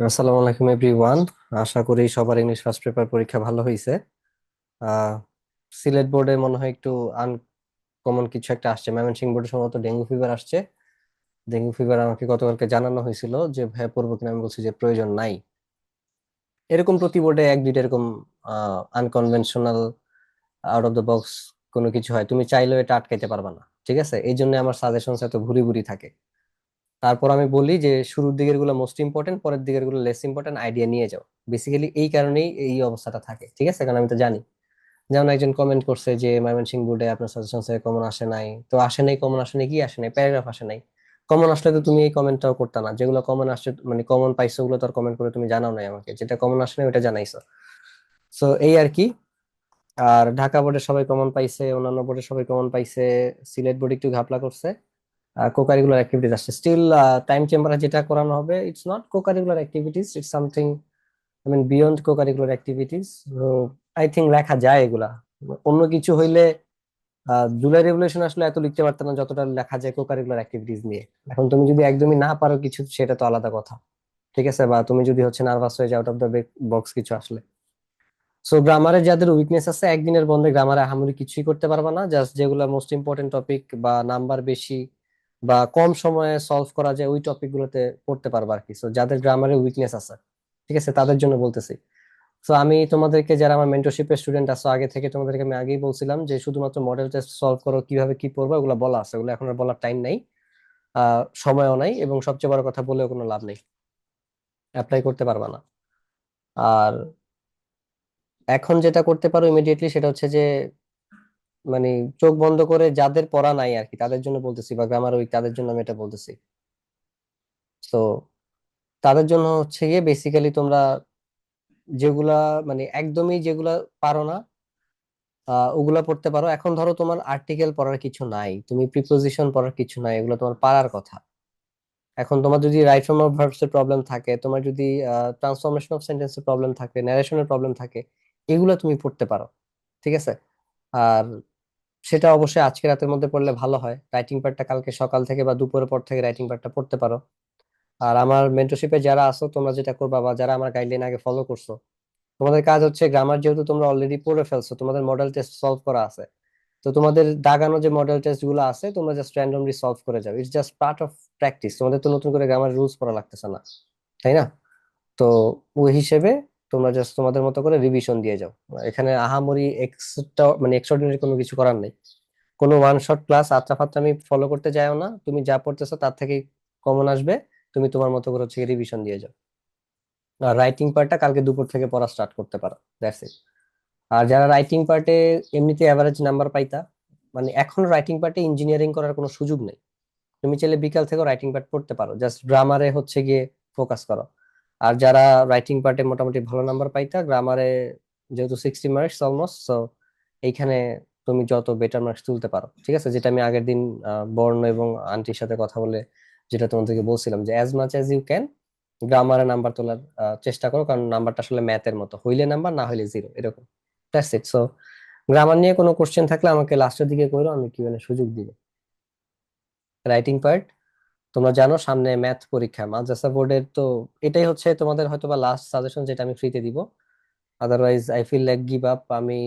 আসসালামু আলাইকুম এভরিওয়ান আশা করি সবার ইংলিশ ফার্স্ট পেপার পরীক্ষা ভালো হয়েছে সিলেট বোর্ডে মনে হয় একটু আনকমন কিছু একটা আসছে। ময়মনসিংহ বোর্ডে সম্ভবত ডেঙ্গু ফিভার আসছে। ডেঙ্গু ফিভার আমাকে গতকালকে জানানো হয়েছিল যে ভয় পড়ব কিনা? আমি বলছি যে, প্রয়োজন নাই। এরকম প্রতি বোর্ডে এক দুইটা এরকম unconventional out of the box কোনো কিছু হয়। তুমি চাইলেও এটা আটকাইতে পারবা না। ঠিক আছে? এই জন্য আমার সাজেশন এত ভুরি ভুরি থাকে। তারপর আমি বলি যে শুরুর দিকেরগুলো মোস্ট ইম্পর্টেন্ট পরের দিকেরগুলো লেস ইম্পর্টেন্ট আইডিয়া নিয়ে যাও। বেসিক্যালি এই কারণেই এই অবস্থাটা থাকে, ঠিক আছে? কারণ আমি তো জানি। যেমন একজন কমেন্ট করছে যে ময়মনসিংহ বোর্ডে আপনার সাজেশন কমন আসে নাই। তো আসে নাই কমন আসে নাই, কি আসে নাই? প্যারাগ্রাফ আসে নাই। কমন আসলে তো তুমি এই কমেন্টটাও করতে না। যেগুলো কমন আসছে মানে কমন পাইছো ওগুলো তো কমেন্ট করে তুমি জানাও নাই আমাকে। যেটা কমন আসে নাই ওটা জানাইছো। সো এই আর কি। আর ঢাকা বোর্ডে সবাই কমন পাইছে, অন্যান্য বোর্ডে সবাই কমন পাইছে। সিলেট বোর্ড একটু ঘাপলা করছে। অ্যাক্টিভিটিস আসছে স্টিল টাইম চেম্বারে যেটা করানো হবে it's not cocurricular activities it's something I mean beyond cocurricular activities I think লেখা যায় এগুলা। অন্য কিছু হইলে জুলাই রেভলিউশন আসলে এত লিখতে পারতাম না যতটা লেখা যায় কোকারিকুলার অ্যাক্টিভিটিস নিয়ে। এখন তুমি যদি একদমই না পারো কিছু, সেটা তো আলাদা কথা। ঠিক আছে? বা তুমি যদি হচ্ছে নার্ভাস হয়ে যাও আউট অফ দ্য বক্স কিছু আসলে। সো গ্রামারে যাদের উইকনেস আছে, একদিনের বন্ধে গ্রামারে আহামরি কিছুই করতে পারবা না। জাস্ট যেগুলো মোস্ট ইম্পর্টেন্ট টপিক বা নাম্বার বেশি বা কম সময়ে সলভ করা যায় ওই টপিক গুলোতে পড়তে পারবা আর কি। সো যাদের গ্রামারে উইকনেস আছে, ঠিক আছে? তাদের জন্য বলতেছি। তো আমি তোমাদেরকে, যারা আমার মেন্টরশিপের স্টুডেন্ট আছো, আগে থেকে তোমাদেরকে আমি আগেই বলছিলাম যে, শুধুমাত্র মডেল টেস্ট সলভ করো, কীভাবে কি পড়ব, ওগুলো বলা আছে। ওগুলো এখন আর বলার টাইম নাই সময়ও নাই এবং সবচেয়ে বড় কথা বলেও কোনো লাভ নেই। অ্যাপ্লাই করতে পারবা না। আর এখন যেটা করতে পারো ইমিডিয়েটলি সেটা হচ্ছে যে মানে চোখ বন্ধ করে যাদের পড়া নাই আর কি, তাদের জন্য বলতেছি বা গ্রামার উইক তাদের জন্য আমি এটা বলতেছি। তো তাদের জন্য হচ্ছে গিয়ে বেসিক্যালি তোমরা যেগুলা মানে একদমই যেগুলা পারো না ওগুলা পড়তে পারো। এখন ধরো তোমার আর্টিকেল পড়ার কিছু নাই, তুমি প্রিপোজিশন পড়ার কিছু নাই, এগুলো তোমার পারার কথা। এখন তোমার যদি রাইট ফর্ম অফ ভার্বস এর প্রবলেম থাকে, তোমার যদি ট্রান্সফরমেশন অফ সেন্টেন্সের প্রবলেম থাকে ন্যারেশনের প্রবলেম থাকে, এগুলো তুমি পড়তে পারো। ঠিক আছে? আর সেটা অবশ্যই আজকে রাতের মধ্যে পড়লে ভালো হয়। রাইটিং পার্টটা কালকে সকাল থেকে বা দুপুরের পর থেকে রাইটিং পার্টটা পড়তে পারো। আর আমার মেন্টরশিপে যারা আসো তোমরা যেটা করবা বা যারা আমার গাইডলাইন আগে ফলো করছ, তোমাদের কাজ হচ্ছে গ্রামার যেহেতু তোমরা অলরেডি পড়ে ফেলছো, তোমাদের মডেল টেস্ট সলভ করা আছে। তো তোমাদের দাগানো যে মডেল টেস্টগুলো আছে, তোমরা জাস্ট র্যান্ডমলি সলভ করে যাও। It's just part of practice তোমাদের তো নতুন করে গ্রামার রুলস পড়া লাগতেছে না, তাই না? তো ওই হিসেবে তোমরা জাস্ট তোমাদের মতো করে রিভিশন দিয়ে যাও। এখানে আহামরি এক্সট্রা মানে এক্সট্রাঅর্ডিনারি কোনো কিছু করার নেই। কোনো ওয়ান শট ক্লাস আত্রা ফাত্রা আমি ফলো করতে যাও না। তুমি যা পড়তেছো তার থেকে কমন আসবে। তুমি তোমার মতো করে হচ্ছে রিভিশন দিয়ে যাও। আর রাইটিং পার্টটা কালকে দুপুর থেকে পড়া স্টার্ট করতে পারো। দ্যাটস ইট আর যারা রাইটিং পার্টে এমনিতে অ্যাভারেজ নাম্বার পাইতা মানে এখন রাইটিং পার্টে ইঞ্জিনিয়ারিং করার কোনো সুযোগ নেই। তুমি চাইলে বিকাল থেকেও রাইটিং পার্ট পড়তে পারো। জাস্ট গ্রামারে হচ্ছে গিয়ে ফোকাস করো। আর যারা রাইটিং পার্টে মোটামুটি ভালো নাম্বার পাইতা গ্রামারে যেহেতু সিক্সটি মার্কস অলমোস্ট সো এইখানে তুমি যত বেটার মার্কস তুলতে পারো, ঠিক আছে? যেটা আমি আগের দিন বর্ণ এবং আন্টির সাথে কথা বলে যেটা তোমাদেরকে বলছিলাম যে as much as you can গ্রামারে number তোলার চেষ্টা করো, কারণ নাম্বারটা আসলে ম্যাথের মতো। হইলে নাম্বার না হইলে জিরো এরকম। দ্যাটস ইট সো গ্রামার নিয়ে কোনো কোশ্চেন থাকলে আমাকে লাস্টের দিকে করো আমি কি মানে সুযোগ দিব। রাইটিং পার্ট তোমরা জানো সামনে ম্যাথ পরীক্ষা, মাদ্রাসা বোর্ডের তো এটাই হচ্ছে তোমাদের হয়তো বা লাস্ট সাজেশন যেটা আমি ফ্রিতে দিব। Otherwise I feel like give up আমি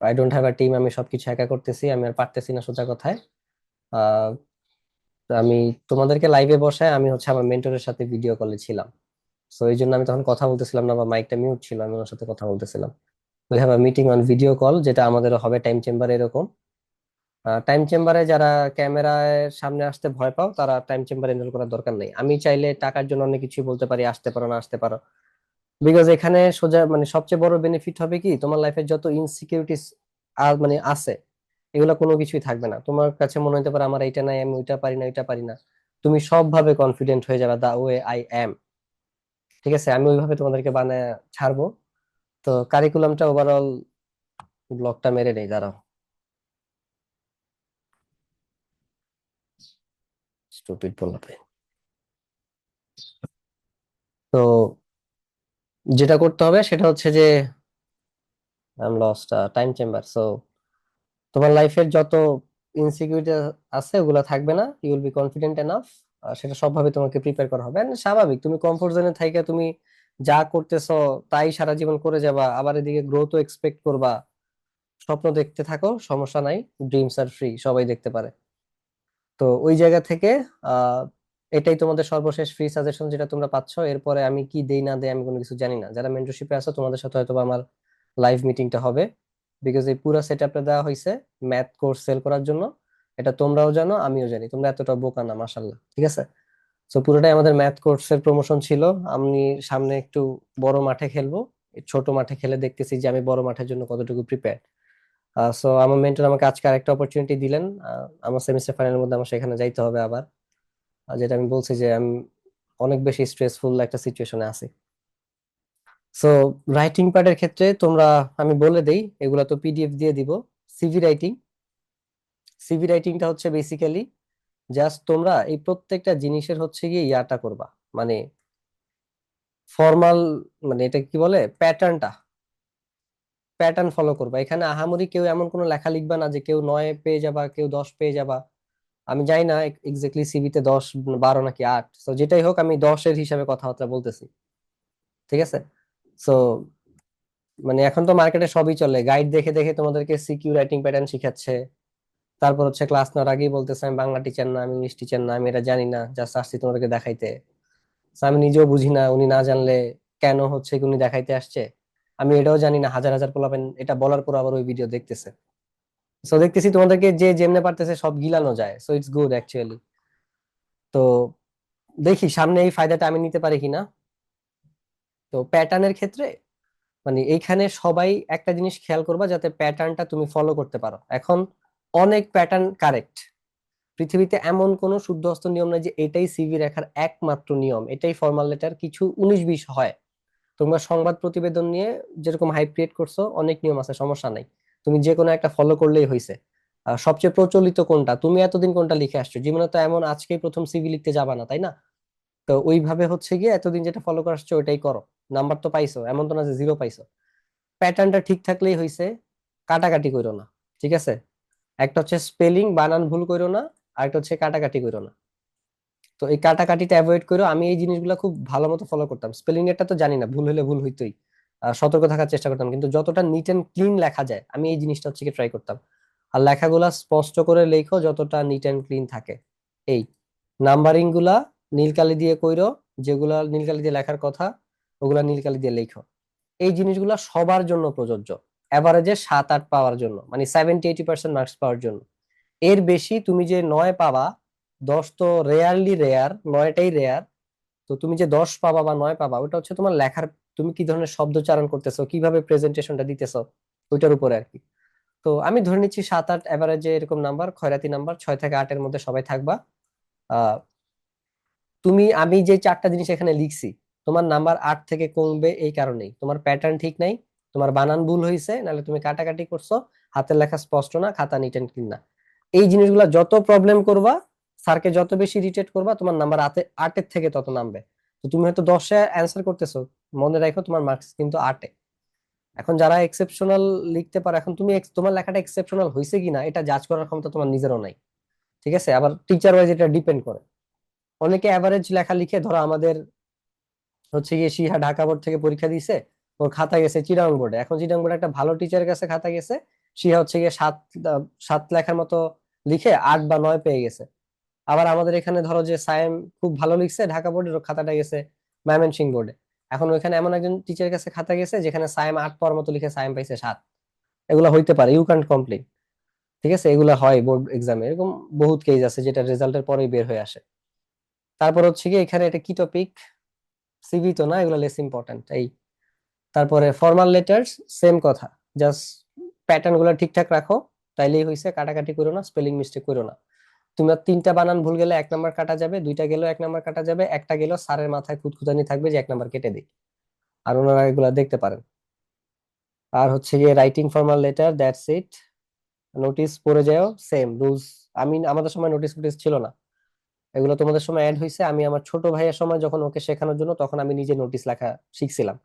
I don't have a team আমি সবকিছু একা করতেছি, আমি আর পারতেছি না সোজা কথায়। আমি তোমাদেরকে লাইভে বসায় আমি হচ্ছে আমার মেন্টরের সাথে ভিডিও কলে ছিলাম। সো এই জন্য আমি তখন কথা বলতেছিলাম না বা মাইকটা মিউট ছিল, আমি ওনার সাথে কথা বলতেছিলাম। We have a meeting on video call যেটা আমাদের হবে টাইম চেম্বার এরকম। টাইম চেম্বারে যারা ক্যামেরার সামনে আসতে ভয় পাও, তারা টাইম চেম্বারে এনরোল করার দরকার নেই। আমি চাইলে টাকার জন্য অনেক কিছুই বলতে পারি, আসতে পারো না, আসতে পারো। বিকজ এখানে সোজা মানে সবচেয়ে বড় বেনিফিট হবে কি, তোমার লাইফের যত ইনসিকিউরিটিস মানে আছে, এগুলো কোনো কিছুই থাকবে না। তোমার কাছে মনে হতে পারে, আমার এইটা নাই, আমি ওইটা পারি না, ওইটা পারি না। তুমি সবভাবে কনফিডেন্ট হয়ে যাবে দা ওয়ে আই অ্যাম ঠিক আছে? আমি ওইভাবে তোমাদেরকে বানায় ছাড়বো। তো কারিকুলামটা ওভারঅল ব্লকটা মেরে নেই, দাঁড়াও। স্টুপিড বলাতে তো যেটা করতে হবে সেটা হচ্ছে যে I lost time chamber so তোমার লাইফের যত ইনসিকিউরিটি আছে ওগুলো থাকবে না you will be confident enough সেটা সবভাবে তোমাকে প্রিপেয়ার করা হবে। স্বাভাবিক, তুমি কমফোর্ট জোনে থাইকা, তুমি যা করতেছো তাই সারা জীবন করে যাবা, আবার এদিকে গ্রোথও এক্সপেক্ট করবা। স্বপ্ন দেখতে থাকো, সমস্যা নাই ড্রিমস আর ফ্রি সবাই দেখতে পারে। তো ওই জায়গা থেকে এটাই তোমাদের সর্বশেষ ফ্রি সাজেশন যেটা তোমরা পাচ্ছ। এরপরে আমি কি দেই, না দেই আমি কোনো কিছু জানি না। যারা মেন্টরশিপে আছো, তোমাদের সাথে হয়তো আমার লাইভ মিটিংটা হবে। বিকজ এই পুরো সেট আপটা দেওয়া হয়েছে ম্যাথ কোর্স সেল করার জন্য। এটা তোমরাও জানো, আমিও জানি। তোমরা এতটা বোকা না মাসাল্লাহ ঠিক আছে? তো পুরোটাই আমাদের ম্যাথ কোর্সের প্রমোশন ছিল। আমি সামনে একটু বড় মাঠে খেলব। ছোট মাঠে খেলে দেখতেছি যে আমি বড় মাঠের জন্য কতটুকু প্রিপেয়ার সো আমার মেন্টর আমাকে আজকে আরেকটা অপরচুনিটি দিলেন। আমার সেমিস্টার ফাইনালের মধ্যে আমার সেখানে যাইতে হবে আবার। যেটা আমি বলছি যে আমি অনেক বেশি স্ট্রেসফুল একটা সিচুয়েশনে আছি। সো রাইটিং পার্টের ক্ষেত্রে তোমরা, আমি বলে দেই, এগুলো তো পিডিএফ দিয়ে দিব। সিভি রাইটিং সিভি রাইটিংটা হচ্ছে বেসিক্যালি জাস্ট তোমরা এই প্রত্যেকটা জিনিসের হচ্ছে গিয়ে ইয়াটা করবা। মানে ফর্মাল মানে এটা কি বলে? প্যাটার্নটা প্যাটার্ন ফলো করবা। এখানে আহামরি কেউ এমন কোনো লেখা লিখবা না যে কেউ নয় পেয়ে যাবা, কেউ দশ পেয়ে যাবা। আমি জানি না এক্স্যাক্টলি সিভিতে দশ, বারো নাকি আট। তো যেটাই হোক আমি দশের হিসাবে কথাবার্তা বলতেছি। ঠিক আছে? সো মানে এখন তো মার্কেটে সবই চলে। গাইড দেখে দেখে তোমাদেরকে সিকিউ রাইটিং প্যাটার্ন শিখাচ্ছে। তারপর হচ্ছে ক্লাস নেওয়ার আগেই বলতেছে, আমি বাংলা টিচার না, আমি ইংলিশ টিচার না, আমি এটা জানি না জাস্ট আসছি তোমাদেরকে দেখাইতে। আমি নিজেও বুঝি না, উনি না জানলে কেন হচ্ছে উনি দেখাইতে আসছে? আমি এটাও জানি না, হাজার হাজার পোলাপেন, এটা বলার পর আবার ওই ভিডিও দেখতেছে। সো দেখতেছি তোমাদেরকে যে যেমনে পারতেছে সব গিলানো যায়। সো ইটস গুড অ্যাকচুয়ালি তো, দেখি, সামনে এই ফায়দাটা আমি নিতে পারি কিনা। তো, প্যাটার্নের ক্ষেত্রে মানে এইখানে সবাই একটা জিনিস খেয়াল করবা যাতে প্যাটার্নটা তুমি ফলো করতে পারো। এখন, অনেক প্যাটার্ন কারেক্ট পৃথিবীতে এমন কোনো শুদ্ধ হস্ত নিয়ম নাই যে এটাই সিভি রেখার একমাত্র নিয়ম। এটাই ফর্মাল লেটার কিছু উনিশ বিশ হয়। তোমরা সংবাদ প্রতিবেদন নিয়ে যেরকম হাইপ ক্রিয়েট করছ, অনেক নিয়ম আছে, সমস্যা নাই। তুমি যে কোনো একটা ফলো করলেই হয়েছে সবচেয়ে প্রচলিত কোনটা? তুমি এতদিন কোনটা লিখে আসছো? জীবনে তো এমন আজকেই প্রথম সিভি লিখতে যাবা না, তাই না? তো ওইভাবে হচ্ছে গিয়ে এতদিন যেটা ফলো করে আসছো, ওইটাই করো। নাম্বার তো পাইছো, এমন তো না যে জিরো পাইছো। প্যাটার্নটা ঠিক থাকলেই হয়েছে কাটাকাটি করো না, ঠিক আছে? একটা হচ্ছে স্পেলিং বানান ভুল করো না, আর একটা হচ্ছে কাটাকাটি করো না। তো এই কাটাকাটিটা অ্যাভয়েড করো আমি এই জিনিসগুলো খুব ভালো মতো ফলো করতাম। স্পেলিং এরটা তো জানি না, ভুল হলে ভুল হইতোই। সতর্ক থাকার চেষ্টা করতাম, কিন্তু যতটা নিট এন্ড ক্লিন লেখা যায়, আমি এই জিনিসটা হচ্ছে ট্রাই করতাম। আর লেখাগুলা স্পষ্ট করে লেখো যতটা নিট এন্ড ক্লিন থাকে। এই নাম্বারিংগুলা নীলকালি দিয়ে কইরো, যেগুলা নীলকালি দিয়ে লেখার কথা, ওগুলা নীলকালি দিয়ে লেখো। এই জিনিসগুলা সবার জন্য প্রযোজ্য। এভারেজে সাত আট পাওয়ার জন্য মানে সেভেন্টি এইটি পার্সেন্ট মার্কস পাওয়ার জন্য। এর বেশি তুমি যে নয় পাবা দশ তো রেয়ারলি রেয়ার নয়টাই রেয়ার তো তুমি যে দশ পাবা বা নয় পাবা, ওটা হচ্ছে তোমার লেখার, তুমি কি ধরনের শব্দোচ্চারণ করতেছো, কীভাবে প্রেজেন্টেশনটা দিতেছো, ওইটার উপরে আর কি। তো আমি ধরে নিচ্ছি সাত আট এভারেজে এরকম নাম্বার খয়রাতি নাম্বার ছয় থেকে আটের মধ্যে সবাই থাকবা। তুমি, আমি যে চারটা জিনিস এখানে লিখছি, তোমার নাম্বার আট থেকে কমবে এই কারণেই। তোমার প্যাটার্ন ঠিক নাই, তোমার বানান ভুল হয়েছে নাহলে তুমি কাটাকাটি করছ, হাতের লেখা স্পষ্ট না, খাতা নিট এন্ড ক্লিন না। এই জিনিসগুলো যত প্রবলেম করবা স্যারকে যত বেশি রিটেট করবা, তোমার নাম্বার আটে, আটের থেকে তত নামবে। তো তুমি হয়তো দশে অ্যান্সার করতেছো, মনে রাখো তোমার মার্কস কিন্তু আটে। এখন যারা এক্সেপশনাল লিখতে পারে, এখন তুমি তোমার লেখাটা এক্সেপশনাল হয়েছে কিনা, এটা জাজ করার ক্ষমতা তোমার নিজেরও নাই। ঠিক আছে? আবার টিচার ওয়াইজ এটা ডিপেন্ড করে। অনেকে অ্যাভারেজ লেখা লিখে, ধরো আমাদের হচ্ছে গিয়ে সিহা ঢাকা বোর্ড থেকে পরীক্ষা দিছে ওর খাতা গেছে চিরাং বোর্ডে। এখন চিরাং বোর্ডে একটা ভালো টিচারের কাছে খাতা গেছে সিহা হচ্ছে গিয়ে সাত সাত লেখার মতো লিখে আট বা নয় পেয়ে গেছে। আবার আমাদের এখানে ধরো যে সায়েম খুব ভালো লিখছে, ঢাকা বোর্ডের খাতাটা গেছে ময়মনসিং বোর্ডে। এখন ওইখানে এমন একজন টিচারের কাছে খাতা গেছে, যেখানে সায়েম আট পাওয়ার মতো লিখে সায়েম পাইছে সাত। এগুলো হইতে পারে ইউ ক্যান্ট কমপ্লেন ঠিক আছে? এগুলো হয় বোর্ড এক্সামে এরকম বহুত কেস আছে যেটা রেজাল্টের পরেই বের হয়ে আসে। তারপর হচ্ছে কি এখানে এটা কি টপিক সিভি তো না, এগুলো লেস ইম্পর্টেন্ট এই। তারপরে ফর্মাল লেটার্স সেম কথা। জাস্ট প্যাটার্নগুলো ঠিকঠাক রাখো, তাইলেই হয়েছে কাটাকাটি করো না স্পেলিং মিস্টেক করো না। তোমার তিনটা বানান ভুল গেলে এক নাম্বার কাটা যাবে, দুইটা গেলেও এক নাম্বার কাটা যাবে, একটা গেলেও স্যারের মাথায় খুঁতখুতানি থাকবে যে এক নাম্বার কেটে দিই। আর ওনারা এগুলা দেখতে পারেন। আর হচ্ছে গিয়ে writing formal letter that's it notice পড়ে যাও সেম রুলস আমি, আমাদের সময় নোটিস ফোটিস ছিল না। এগুলো তোমাদের সময় অ্যাড হয়েছে আমি আমার ছোট ভাইয়ের সময় যখন ওকে শেখানোর জন্য, তখন আমি নিজে নোটিস লেখা শিখছিলাম।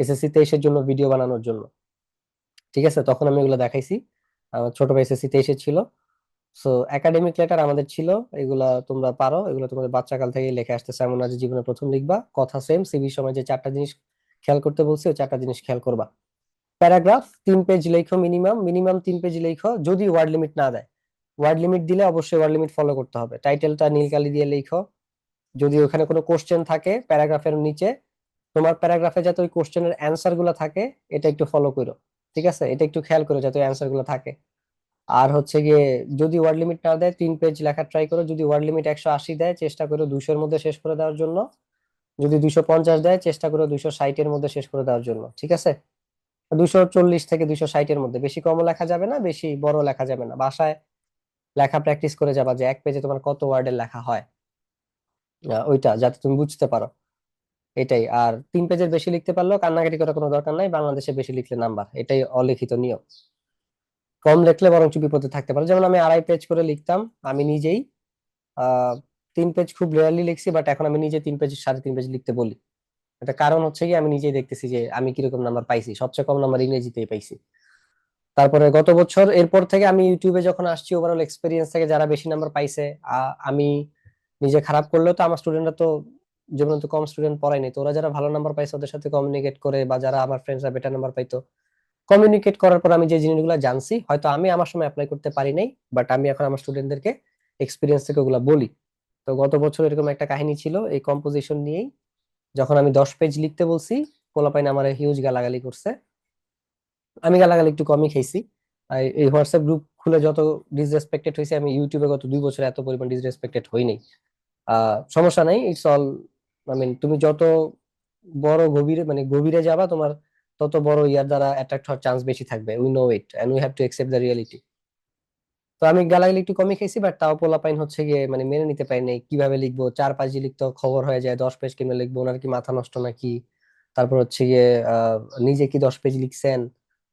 এসএসসি তেইশের জন্য ভিডিও বানানোর জন্য। ঠিক আছে? তখন আমি এগুলো দেখাইছি। আমার ছোট ভাই এসএসসি তেইশে ছিল সো একাডেমিক লেটার আমাদের ছিল, এগুলা তোমরা পারো, এগুলো তোমাদের বাচ্চাকাল থেকেই লেখে আসতেছে, এমন যে জীবনে প্রথম লিখবা, কথা সেম সিভি সময় যে চারটা জিনিস খেয়াল করতে বলছি, ওই চারটা জিনিস খেয়াল করবা। প্যারাগ্রাফ তিন পেজ লেখো মিনিমাম মিনিমাম তিন পেজ লেখো, যদি ওয়ার্ড লিমিট না দেয়। ওয়ার্ড লিমিট দিলে অবশ্যই ওয়ার্ড লিমিট ফলো করতে হবে। টাইটেলটা নীল কালি দিয়ে লেখো। যদি ওখানে কোনো কোশ্চেন থাকে প্যারাগ্রাফের নিচে, তোমার প্যারাগ্রাফে যাতে ওই কোশ্চেনের অ্যান্সারগুলো থাকে, এটা একটু ফলো করো। ঠিক আছে? এটা একটু খেয়াল করো যাতে অ্যান্সারগুলো থাকে। আর হচ্ছে গিয়ে যদি ওয়ার্ড লিমিট না দেয়, তিন পেজ লেখা ট্রাই করো। যদি ওয়ার্ড লিমিট একশো আশি দেয়, চেষ্টা করো দুশোর মধ্যে শেষ করে দেওয়ার জন্য। যদি দুশো পঞ্চাশ দেয়, চেষ্টা করো দুশো ষাটের মধ্যে শেষ করে দেওয়ার জন্য, ঠিক আছে? দুশো চল্লিশ থেকে দুশো ষাটের মধ্যে। বেশি কমও লেখা যাবে না, বেশি বড় লেখা যাবে না। বাসায় লেখা প্র্যাকটিস করে যাবা যে এক পেজে তোমার কত ওয়ার্ডের লেখা হয়। ওইটা, যাতে তুমি বুঝতে পারো। এটাই। আর তিন পেজের বেশি লিখতে পারলেও কান্নাকাটি করার কোনো দরকার নাই। বাংলাদেশে বেশি লিখলে নাম্বার। এটাই অলিখিত নিয়ম। কম লিখলে বরঞ্চ বিপদে থাকতে পারে। যেমন আমি আড়াই পেজ করে লিখতাম, আমি নিজেই তিন পেজ খুব রেয়ারলি লিখছি বাট এখন আমি নিজে তিন পেজ সাড়ে তিন পেজ লিখতে বলি। এটা কারণ হচ্ছে কি আমি নিজেই দেখতেছি যে আমি কীরকম নাম্বার পাইছি, সবচেয়ে কম নাম্বার ইংরেজিতেই পাইছি। তারপরে গত বছর, এরপর থেকে আমি ইউটিউবে যখন আসছি ওভারঅল এক্সপিরিয়েন্স থেকে যারা বেশি নাম্বার পাইছে আমি নিজে খারাপ করলেও তো আমার স্টুডেন্টরা তো যেমন তো কম স্টুডেন্ট পড়ায়নি তো ওরা যারা ভালো নাম্বার পাইছে, ওদের সাথে কমিউনিকেট করে বা যারা আমার ফ্রেন্ডসরা বেটার নাম্বার পাইতো কমিউনিকেট করার পর আমি যে জিনিসগুলো জানছি, হয়তো আমি আমার সময় অ্যাপ্লাই করতে পারি নাই বাট আমি এখন আমার স্টুডেন্টদেরকে এক্সপিরিয়েন্স থেকে ওগুলো বলি। তো গত বছর এরকম একটা কাহিনী ছিল, এই কম্পোজিশন নিয়েই যখন আমি দশ পেজ লিখতে বলছি, পোলাপাইন আমার হিউজ গালাগালি করছে। আমি গালাগালি একটু কমই খেয়েছি এই হোয়াটসঅ্যাপ গ্রুপ খুলে যত ডিসরেসপেক্টেড হয়েছে আমি ইউটিউবে গত দুই বছর এত পরিমাণ ডিসরেসপেক্টেড হই নাই। সমস্যা নাই ইটস অল আই মিন তুমি যত বড় গভীরে মানে গভীরে যাবা, তোমার তত বড় ইয়ার দ্বারা অ্যাট্রাক্ট হওয়ার চান্স বেশি থাকবে। We know it and we have to accept the reality তো আমি গালাগালি একটু কমই খাইছি বাট তাও পোলাপাইন হচ্ছে গিয়ে মানে মেনে নিতে পারি নাই। কীভাবে লিখব? চার পাঁচ জি লিখতে, খবর হয়ে যায়, দশ পেজ কেমনে লিখব? ওনার কি মাথা নষ্ট নাকি? তারপর হচ্ছে গিয়ে নিজে কি দশ পেজ লিখছেন?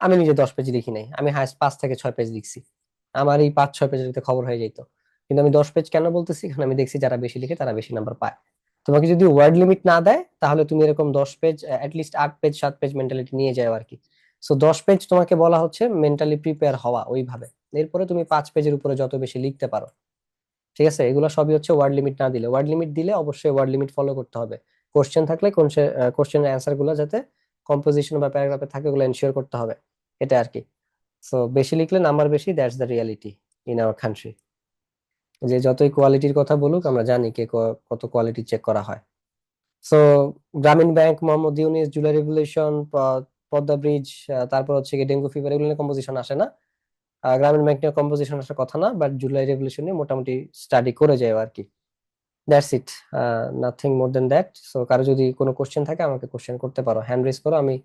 আমি নিজে দশ পেজ লিখি নাই। আমি হাইস্ট পাঁচ থেকে ছয় পেজ লিখছি। আমার এই পাঁচ, ছয় পেজের খবর হয়ে যেত কিন্তু আমি দশ পেজ কেন বলতেছি? কারণ আমি দেখছি যারা বেশি লিখে তারা বেশি নাম্বার পায়। তোমাকে যদি ওয়ার্ড লিমিট না দেয়, তাহলে তুমি এরকম দশ পেজ অ্যাটলিস্ট আট পেজ সাত পেজ মেন্টালিটি নিয়ে যাও আর কি। সো দশ পেজ তোমাকে বলা হচ্ছে মেন্টালি প্রিপেয়ার হওয়া ওইভাবে। এরপরে তুমি পাঁচ পেজের উপরে যত বেশি লিখতে পারো। ঠিক আছে? এগুলো সবই হচ্ছে ওয়ার্ড লিমিট না দিলে। ওয়ার্ড লিমিট দিলে অবশ্যই ওয়ার্ড লিমিট ফলো করতে হবে। কোশ্চেন থাকলে কোশ্চেনের অ্যান্সারগুলো যাতে কম্পোজিশন বা প্যারাগ্রাফে থাকে, ওগুলো এনশিওর করতে হবে। এটা আর কি। সো বেশি লিখলে নাম্বার বেশি that's the reality in our country যে যতই কোয়ালিটির কথা বলুক, আমরা জানি কে কত কোয়ালিটি চেক করা হয়। So Grameen bank Mohammad Yunus July revolution Padma bridge তারপর হচ্ছে কি ডেঙ্গু ফিভার এগুলো নিয়ে কম্পোজিশন আসে না। গ্রামীণ ব্যাংক নিয়ে কম্পোজিশন আসার কথা না বাট জুলাই রেভলিউশন নিয়ে মোটামুটি স্টাডি করে যায় আর কি that's it nothing more than that so কারও যদি কোনো কোশ্চেন থাকে, আমাকে কোশ্চেন করতে পারো। হ্যান্ড রেজ করো, আমি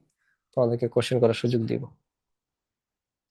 তোমাদেরকে কোশ্চেন করার সুযোগ দিব।